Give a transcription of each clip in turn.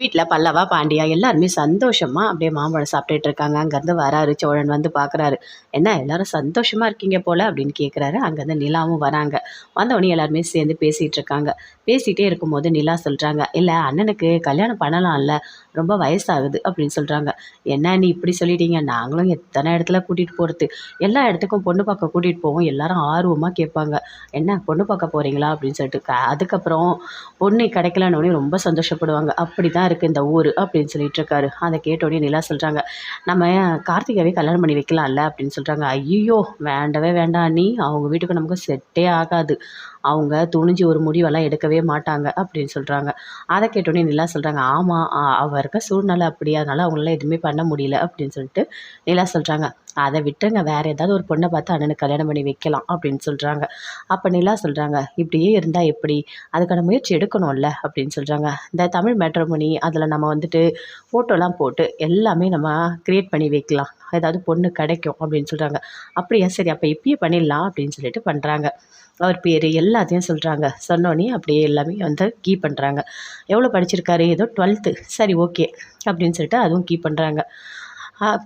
வீட்டில் பல்லவா பாண்டியா எல்லாருமே சந்தோஷமாக அப்படியே மாம்பழம் சாப்பிட்டுட்டு இருக்காங்க. அங்கேருந்து வராரு சோழன் வந்து பார்க்குறாரு என்ன எல்லாரும் சந்தோஷமாக இருக்கீங்க போல? அப்படின்னு கேட்குறாரு அங்கேருந்து நிலாவும் வராங்க. வந்தவொடனே எல்லாருமே சேர்ந்து பேசிகிட்டு இருக்காங்க. பேசிகிட்டே இருக்கும்போது நிலா சொல்கிறாங்க இல்லை அண்ணனுக்கு கல்யாணம் பண்ணலாம்ல. ரொம்ப வயசாகுது அப்படின்னு சொல்கிறாங்க என்ன நீ இப்படி சொல்லிட்டீங்க? நாங்களும் எத்தனை இடத்துல கூட்டிகிட்டு போகிறது எல்லா இடத்துக்கும் பொண்ணு பார்க்க கூட்டிகிட்டு போவோம். எல்லாரும் ஆர்வமாக கேட்பாங்க. என்ன பொண்ணு பார்க்க போகிறீங்களா அப்படின்னு சொல்லிட்டு. அதுக்கப்புறம் பொண்ணு கிடைக்கலன்னு ரொம்ப சந்தோஷப்படுவாங்க. அப்படி தான் இருக்குது இந்த ஊர் அப்படின்னு சொல்லிட்டு இருக்காரு. அதை கேட்டோடனே நிலா சொல்கிறாங்க நம்ம கார்த்திகாவே கல்யாணம் பண்ணி வைக்கலாம்ல அப்படின்னு சொல்கிறாங்க ஐயோ வேண்டவே வேண்டாம் நீ அவங்க வீட்டுக்கு நமக்கு செட்டே ஆகாது. அவங்க துணிஞ்சு ஒரு முடிவெல்லாம் எடுக்கவே மாட்டாங்க அப்படின்னு சொல்கிறாங்க அதை கேட்டோடனே நிலா சொல்கிறாங்க ஆமாம் அவள் இருக்க சூழ்நிலை அப்படி அதனால் அவங்களால எதுவுமே பண்ண முடியல அப்படின்னு சொல்லிட்டு நிலா சொல்கிறாங்க அதை விட்டுருங்க வேறு ஏதாவது ஒரு பொண்ணை பார்த்து அண்ணனுக்கு கல்யாணம் பண்ணி வைக்கலாம் அப்படின்னு சொல்கிறாங்க அப்போ நிலா சொல்கிறாங்க இப்படியே இருந்தால் எப்படி? அதுக்கான முயற்சி எடுக்கணும்ல அப்படின்னு சொல்கிறாங்க இந்த தமிழ் மேட்ரமணி அதில் நம்ம வந்துட்டு ஃபோட்டோலாம் போட்டு எல்லாமே நம்ம க்ரியேட் பண்ணி வைக்கலாம். ஏதாவது பொண்ணு கிடைக்கும் அப்படின்னு சொல்கிறாங்க அப்படியா? சரி அப்போ இப்பயே பண்ணிடலாம் அப்படின்னு சொல்லிட்டு பண்ணுறாங்க அவர் பேர் எல்லாத்தையும் சொல்கிறாங்க சொன்னோன்னே அப்படியே எல்லாமே வந்து கீ பண்ணுறாங்க எவ்வளோ படிச்சிருக்காரு? ஏதோ டுவெல்த்து சரி ஓகே அப்படின்னு சொல்லிட்டு அதுவும் கீ பண்ணுறாங்க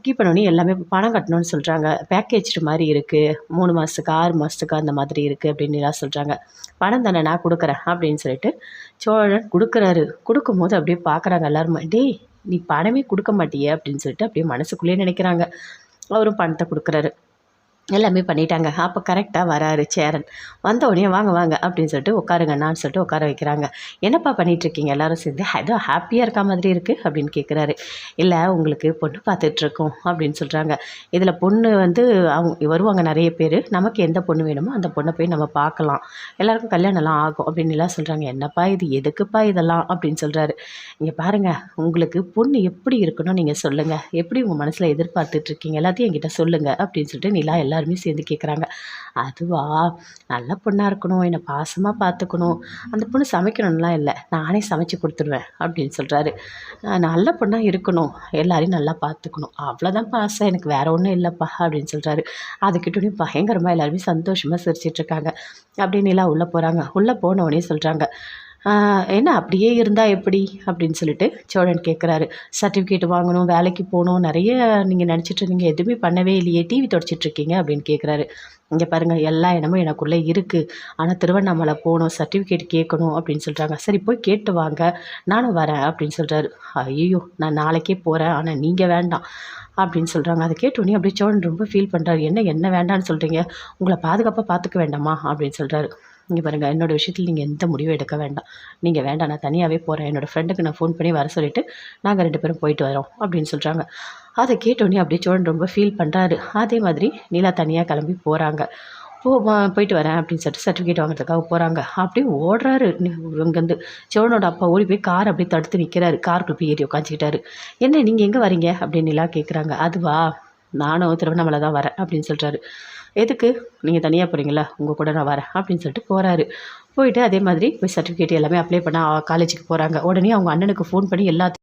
கீ பண்ணோடனே எல்லாமே பணம் கட்டணும்னு சொல்கிறாங்க பேக்கேஜ் மாதிரி இருக்குது மூணு மாதத்துக்கு ஆறு மாதத்துக்கு அந்த மாதிரி இருக்குது அப்படின்னு எல்லாம் சொல்கிறாங்க பணம் தானே நான் கொடுக்குறேன் அப்படின்னு சொல்லிட்டு சோழன் கொடுக்குறாரு. கொடுக்கும்போது அப்படியே பார்க்குறாங்க எல்லாருமே. டேய் நீ பணமே கொடுக்க மாட்டியே அப்படின்னு சொல்லிட்டு அப்படியே மனசுக்குள்ளேயே நினைக்கிறாங்க. அவரும் பணத்தை கொடுக்குறாரு. எல்லாமே பண்ணிட்டாங்க. அப்போ கரெக்டாக வராரு சேரன். வந்த உடனே வாங்க வாங்க அப்படின்னு சொல்லிட்டு உட்காருங்கண்ணான்னு சொல்லிட்டு உட்கார வைக்கிறாங்க. என்னப்பா பண்ணிகிட்ருக்கீங்க எல்லாரும் சேர்ந்து ஏதோ ஹாப்பியாக இருக்க மாதிரி இருக்குது அப்படின்னு கேட்குறாரு இல்லை உங்களுக்கு பொண்ணு பார்த்துட்ருக்கோம் அப்படின்னு சொல்கிறாங்க இதில் பொண்ணு வந்து அவங்க வருவாங்க நிறைய பேர். நமக்கு எந்த பொண்ணு வேணுமோ அந்த பொண்ணை போய் நம்ம பார்க்கலாம். எல்லாருக்கும் கல்யாணம்லாம் ஆகும் அப்படின்னு எல்லாம் சொல்கிறாங்க என்னப்பா இது? எதுக்குப்பா இதெல்லாம்? அப்படின்னு சொல்கிறாரு இங்கே பாருங்கள் உங்களுக்கு பொண்ணு எப்படி இருக்கணும் நீங்கள் சொல்லுங்கள் எப்படி உங்கள் மனசில் எதிர்பார்த்துட்ருக்கீங்க எல்லாத்தையும் என்கிட்ட சொல்லுங்கள் அப்படின்னு சொல்லிட்டு நிலா எல்லாம் எல்லாருமே சேர்ந்து கேட்குறாங்க அதுவா? நல்ல பொண்ணாக இருக்கணும் என்னை பாசமாக பார்த்துக்கணும் அந்த பொண்ணு சமைக்கணும்லாம் இல்லை. நானே சமைச்சு கொடுத்துருவேன் அப்படின்னு சொல்கிறாரு நல்ல பொண்ணாக இருக்கணும். எல்லாரையும் நல்லா பார்த்துக்கணும் அவ்வளோதான் பாசம். எனக்கு வேற ஒன்றும் இல்லைப்பா அப்படின்னு சொல்கிறாரு அதுக்கிட்டே பயங்கரமாக எல்லாருமே சந்தோஷமாக சிரிச்சிட்ருக்காங்க அப்படின்னு எல்லாம் உள்ளே போகிறாங்க உள்ளே போனவொடனே சொல்கிறாங்க என்ன அப்படியே இருந்தால் எப்படி? அப்படின்னு சொல்லிட்டு சோழன் கேட்குறாரு சர்டிஃபிகேட் வாங்கணும் வேலைக்கு போகணும் நிறைய நீங்கள் நினச்சிட்டு இருந்தீங்க எதுவுமே பண்ணவே இல்லையே டிவி தொடச்சிட்ருக்கீங்க அப்படின்னு கேட்குறாரு இங்கே பாருங்கள் எல்லா இடமும் எனக்குள்ளே இருக்குது ஆனால் திருவண்ணாமலை போகணும் சர்டிஃபிகேட் கேட்கணும் அப்படின்னு சொல்கிறாங்க சரி போய் கேட்டு வாங்க நானும் வரேன் அப்படின்னு சொல்கிறாரு ஐயோ நான் நாளைக்கே போகிறேன் ஆனால் நீங்கள் வேண்டாம் அப்படின்னு சொல்கிறாங்க அதை கேட்டோன்னே அப்படியே சோழன் ரொம்ப ஃபீல் பண்ணுறாரு என்ன என்ன வேண்டான்னு சொல்கிறீங்க உங்களை பாதுகாப்பாக பார்த்துக்க வேண்டாமா? அப்படின்னு சொல்கிறாரு இங்கே பாருங்கள் என்னோடய விஷயத்தில் நீங்கள் எந்த முடிவும் எடுக்க வேண்டாம். நீங்கள் வேண்டாம் நான் தனியாகவே போகிறேன் என்னோடய ஃப்ரெண்டுக்கு நான் ஃபோன் பண்ணி வர சொல்லிவிட்டு நாங்கள் ரெண்டு பேரும் போயிட்டு வரோம் அப்படின்னு சொல்கிறாங்க அதை கேட்டோடனே அப்படியே சோழன் ரொம்ப ஃபீல் பண்ணுறாரு அதே மாதிரி நீலா தனியாக கிளம்பி போகிறாங்க போ போயிட்டு வரேன் அப்படின்னு சொல்லிட்டு சர்டிஃபிகேட் வாங்குறதுக்காக போகிறாங்க அப்படியே ஓடுறாரு. இங்கேருந்து சிவனோட அப்பா ஓடி போய் கார் அப்படியே தடுத்து நிற்கிறாரு காருக்குள்ள போய் ஏறி உட்காந்துக்கிட்டாரு என்ன நீங்கள் எங்கே வரீங்க அப்படின்னு நிலா கேட்குறாங்க அதுவா நானும் திருவண்ணாமலை தான் வரேன் அப்படின்னு சொல்கிறாரு எதுக்கு? நீங்கள் தனியாக போகிறீங்களா உங்கள் கூட நான் வரேன் அப்படின்னு சொல்லிட்டு போகிறாரு போயிட்டு அதே மாதிரி போய் சர்டிஃபிகேட் எல்லாமே அப்ளை பண்ண காலேஜுக்கு போகிறாங்க உடனே அவங்க அண்ணனுக்கு ஃபோன் பண்ணி எல்லாத்தையும்